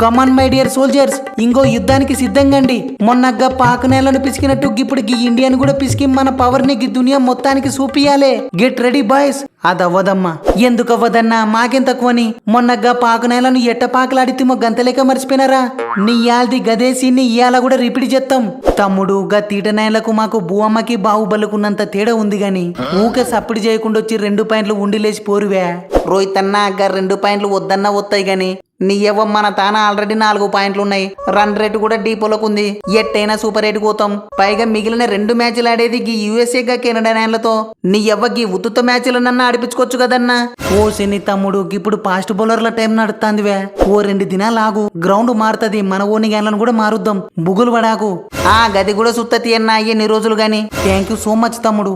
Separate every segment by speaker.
Speaker 1: Come on my dear soldiers ఇంకో యుద్ధానికి సిద్ధంగండి. మొన్నగ్గా పాక నేలను పిసికినట్టు ఇప్పుడు గీ ఇండియన్ కూడా పిసికి మన పవర్ని గీ దునియా మొత్తానికి చూపియాలే గెట్ రెడీ బాయ్స్ అదవ్వదమ్మా. ఎందుకు అవ్వదన్నా మాకేం తక్కువని? మొన్నగ్గా పాక నేలను ఎట్ట పాకలాడితేమో గంతలేక మర్చిపోయినారా? నీ ఇయాల్ది గదేసి నీ ఇయాల కూడా రిపీట్ చేస్తాం తమ్ముడు గా తీట నేలకు మాకు భూమ్మకి బాహుబలుకున్నంత తేడా ఉంది గాని ఊకే సప్పుడు చేయకుండా వచ్చి రెండు పాయింట్లు ఉండి లేచి పోరువే. రోహిత్ అన్న గా రెండు పాయింట్లు వద్దన్నా వస్తాయి గాని నీ ఎవ్వ మన తాన ఆల్రెడీ నాలుగు పాయింట్లు ఉన్నాయి. రన్ రేట్ కూడా డీపోలోకి ఉంది. ఎట్టైనా సూపర్ ఎయిట్ పోతాం. పైగా మిగిలిన రెండు మ్యాచ్లు ఆడేది గీ యుఎస్ఏ గా కెనడా నేలతో నీ ఎవ్వ గీ ఉత్తుత మ్యాచ్లు నన్ను ఆడిపించుకోవచ్చు కదన్నా? ఓ శని తమ్ముడు ఇప్పుడు ఫాస్ట్ బౌలర్ల టైం నడుస్తాందివే. ఓ రెండు దినాలు ఆగు. గ్రౌండ్ మారుతుంది. మన ఓని గేన్లను కూడా మారుద్దాం. బుగులు పడాకు. ఆ గది కూడా సుత్తతి అన్న ఎన్ని రోజులు గాని. థ్యాంక్ యూ సో మచ్ తమ్ముడు.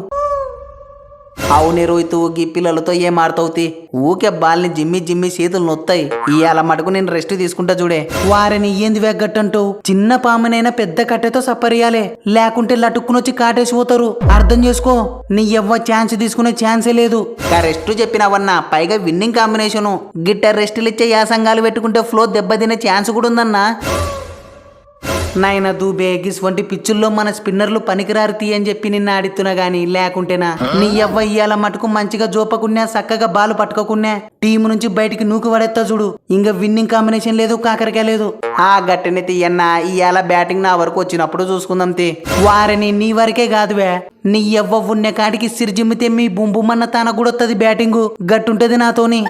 Speaker 1: అవునే రోహిత్ గీ పిల్లలతో ఏం ఆడతావుతి ఊకే బాల్ని జిమ్మి జిమ్మి చేతులు నొత్తాయి. ఇవాళ మటుకు నేను రెస్ట్ తీసుకుంటా చూడే వారిని ఏంది వెగ్గట్టంటూ? చిన్న పామునైనా పెద్ద కట్టెతో సప్పరియాలే. లేకుంటే లటుక్కునొచ్చి కాటేసి పోతారు అర్థం చేసుకో. నీ ఎవ్వ ఛాన్స్ తీసుకునే ఛాన్సే లేదు. రెస్ట్ చెప్పినావన్నా పైగా విన్నింగ్ కాంబినేషను. గిట్టర్ రెస్టులు ఇచ్చే యాసంగాలు పెట్టుకుంటే ఫ్లో దెబ్బతినే ఛాన్స్ కూడా ఉందన్నా. నాయన దూబే గిస్ వంటి పిచ్చుల్లో మన స్పిన్నర్లు పనికిరారు తీ అని చెప్పి నిన్న ఆడిస్తున్నా గాని లేకుంటేనా? నీ ఎవ్వ ఇయ్యాల మటుకు మంచిగా జోపకున్నా చక్కగా బాలు పట్టుకోకున్నా టీం నుంచి బయటికి నూకు పడేస్తా చూడు. ఇంకా విన్నింగ్ కాంబినేషన్ లేదు కాకరకాయ లేదు. ఆ గట్టని తీయన్న ఇయ్యాల బ్యాటింగ్ నా వరకు వచ్చినప్పుడు చూసుకుందాం తే. వారిని నీ వరకే కాదువే నీ ఎవ్వ ఉన్న కాడికి సిరిజిమ్మితే మీ బుంబుమన్న తన కూడా వస్తుంది బ్యాటింగు. గట్టుంటది నాతోని.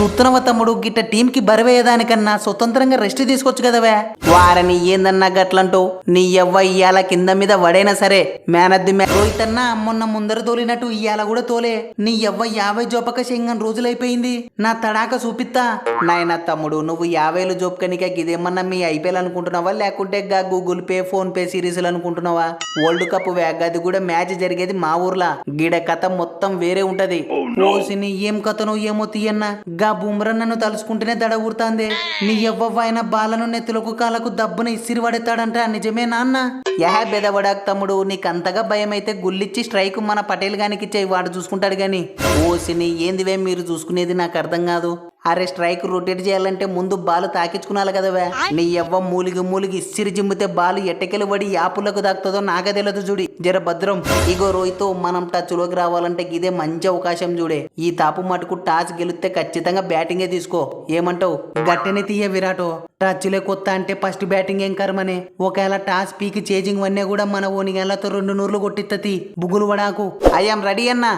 Speaker 1: సూత్రవ తమ్ముడు గిట్ట టీంకి బరవేయదానికన్నా స్వతంత్రంగా రెస్ట్ తీసుకోవచ్చు కదవే? వారని ఏందన్నా గట్లంటూ నీ ఎవ్వ ఇయ్యాల కింద మీద వడైనా సరే man of the match Rohit అన్న మొన్న ముందర తోలినట్టు ఇయ్యాల కూడా తోలే. నీ ఎవ్వ యాభై జోపక సింగన్ రోజులైపోయింది. నా తడాక చూపిత్తా. నాయన తమ్ముడు నువ్వు యాభైలు జోపకనిక ఇదేమన్నా మీ ఐపీఎల్ అనుకుంటున్నావా? లేకుంటే గా గూగుల్ పే ఫోన్ పే సిరీస్లు అనుకుంటున్నావా? వరల్డ్ కప్ వేగది కూడా మ్యాచ్ జరిగేది మా ఊర్లా. గీడ కథ మొత్తం వేరే ఉంటది. ఓసిని ఏం కథనో ఏమో తీయన్న. గా బుమ్రా నన్ను తలుచుకుంటేనే దడ ఊరుతాంది. నీ ఎవ్వవైన బాలను నెత్తులకు కాలకు దబ్బున ఇసిరి పడేస్తాడంట నిజమే నాన్న? యహ బెదవడాక్ తమ్ముడు నీకంతగా భయం అయితే గుల్లిచ్చి స్ట్రైక్ మన పటేల్ గానికి ఇచ్చేయి వాడు చూసుకుంటాడు గాని. ఓసిని ఏందివే మీరు చూసుకునేది నాకు అర్థం కాదు. అరే స్ట్రైక్ రొటేట్ చేయాలంటే ముందు బాల్ తాకించుకున్నాలి కదవే నీ ఎవ్వ మూలిగి మూలిగి ఇసిరి జిమ్మితే బాల్ ఎట్టకెలు పడి యాపులకు దాకుతుందో నాకే తెలియదు చూడి జర భద్రం. ఇగో రోహిత్ మనం టచ్లోకి రావాలంటే ఇదే మంచి అవకాశం చూడే ఈ తాపు మటుకు టాస్ గెలిస్తే ఖచ్చితంగా బ్యాటింగే తీసుకో. ఏమంటావు? గట్టెని తీయ విరాటో. టచ్లే కొత్త అంటే ఫస్ట్ బ్యాటింగ్ ఏం కర్మనే? ఒకవేళ టాస్ పీకి చేజింగ్ వన్నే కూడా మన ఓనిగేళ్ళతో రెండు నూర్లు కొట్టిత్తతి బుగులు వడాకు ఐఎమ్ రెడీ అన్నా.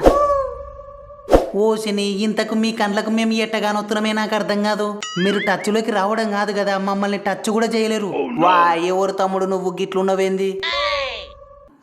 Speaker 1: ఓసిని ఇంతకు మీ కండ్లకు మేము ఎట్టగానొత్తున్నామే నాకు అర్థం కాదు. మీరు టచ్లోకి రావడం కాదు కదా మమ్మల్ని టచ్ కూడా చేయలేరు. వా ఎవరు తమ్ముడు నువ్వు? గిట్లున్నవేంది?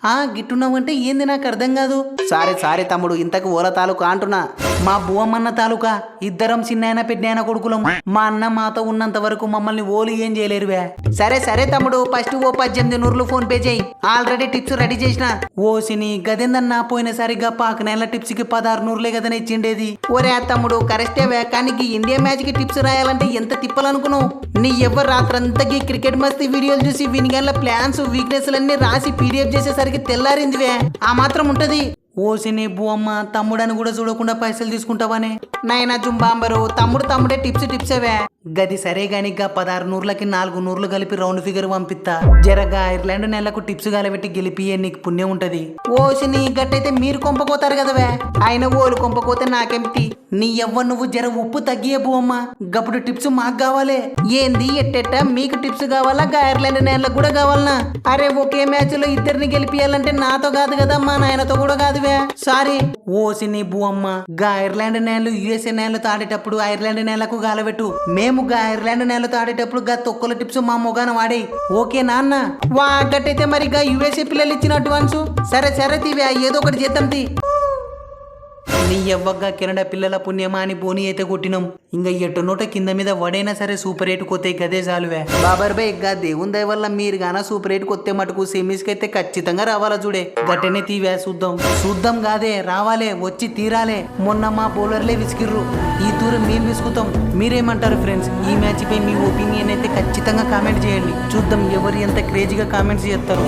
Speaker 1: ఆ గిట్టున్నావంటే ఏంది నాకు అర్థం కాదు? సారీ సారీ తమ్ముడు ఇంతకు ఓల తాలూకా అంటున్నా. మా బువమ్మన్న తాలూకా ఇద్దరం చిన్నాయన పెద్దనాయన కొడుకులం. మా అన్న మాతో ఉన్నంత వరకు మమ్మల్ని ఓలు ఏం చేయలేరువే. సరే సరే తమ్ముడు ఫస్ట్ ఓ పద్దెనిమిది నూరులు ఫోన్ పే చేయి. ఆల్రెడీ టిప్స్ రెడీ చేసిన. ఓసిని గదెందన్నా పోయినసరిగా పాక నెల టిప్స్కి పదహారు నూరులే కదా ఇచ్చిండేది. ఒరే తమ్ముడు కరెక్టే వేకానికి ఇండియా మ్యాచ్కి టిప్స్ రాయాలంటే ఎంత తిప్పలనుకున్నావు? నీ ఎవరు రాత్రంతా ఈ క్రికెట్ మస్తీ వీడియోలు చూసి వినిగల్ల ప్లాన్స్ వీక్నెస్ అన్ని రాసి పీడిఎఫ్ చేసేసరికి తెల్లారిందివే ఆ మాత్రం ఉంటది. ఓసిని బువ్వమ్మ తమ్ముడని కూడా చూడకుండా పైసలు తీసుకుంటావానే నైనా జుంబాంబరు తమ్ముడు తమ్ముడే టిప్స్ టిప్సేవే గది సరే గాని గా పదహారు నూర్లకి నాలుగు నూర్లు కలిపి రౌండ్ ఫిగర్ పంపిస్తా జరగా ఐర్లాండ్ నెలకు టిప్స్ గాలబెట్టి గెలిపియే నీకు పుణ్యం ఉంటది. ఓసిని గట్టయితే మీరు కొంపకోతారు కదవే. ఆయన ఓలు కొంపకోతే నాకెంపి నీ ఎవ్వ నువ్వు జర ఉప్పు తగ్గియే అమ్మా. గప్పుడు టిప్స్ మాకు కావాలే. ఏంది ఎట్టెట్ట? మీకు టిప్స్ కావాలా? గా ఐర్లాండ్ నేలకు కూడా కావాలనా? అరే ఒకే మ్యాచ్లో ఇద్దరిని గెలిపియాలంటే నాతో కాదు కదా మా నాయనతో కూడా కాదువే. సారీ. ఓసిని బువ్వమ్మ గా ఐర్లాండ్ నేలు యుఎస్ఏ నేలతో ఆడేటప్పుడు ఐర్లాండ్ నేలకు గాలబెట్టు. మేము గా ఐర్లాండ్ నేలతో ఆడేటప్పుడు గా తొక్కల టిప్స్ మా మొగాన వాడే. ఓకే నాన్న. వా గట్టయితే మరి గా యుఎస్ఏ పిల్లలు ఇచ్చిన అడ్వాన్స్ సరే సరే తీవి ఏదో ఒకటి చేద్దాం తీ. నీ ఎవ్వగా కిరణ పిల్లల పుణ్యమా అని బోని అయితే కొట్టినాం. ఇంకా ఎట్టు నోట కింద మీద వడైనా సరే సూపర్ ఎయిట్ కొత్తే గదే చాలువే బాబర్ బై గా దేవుని దయ వల్ల మీరు గాన సూపర్ ఎయిట్ కొత్తే మటుకు సెమీస్కి అయితే ఖచ్చితంగా రావాలా చూడే గట్టనే తీవే చూద్దాం. చూద్దాం కాదే రావాలే వచ్చి తీరాలే. మొన్న మా బౌలర్లే విసికిర్రు ఈ తూరు మేము విసుకుతాం మీరేమంటారు ఫ్రెండ్స్? ఈ మ్యాచ్ పై మీ ఒపీనియన్ అయితే ఖచ్చితంగా కామెంట్ చేయండి. చూద్దాం ఎవరు ఎంత క్రేజీగా కామెంట్స్ చేస్తారు.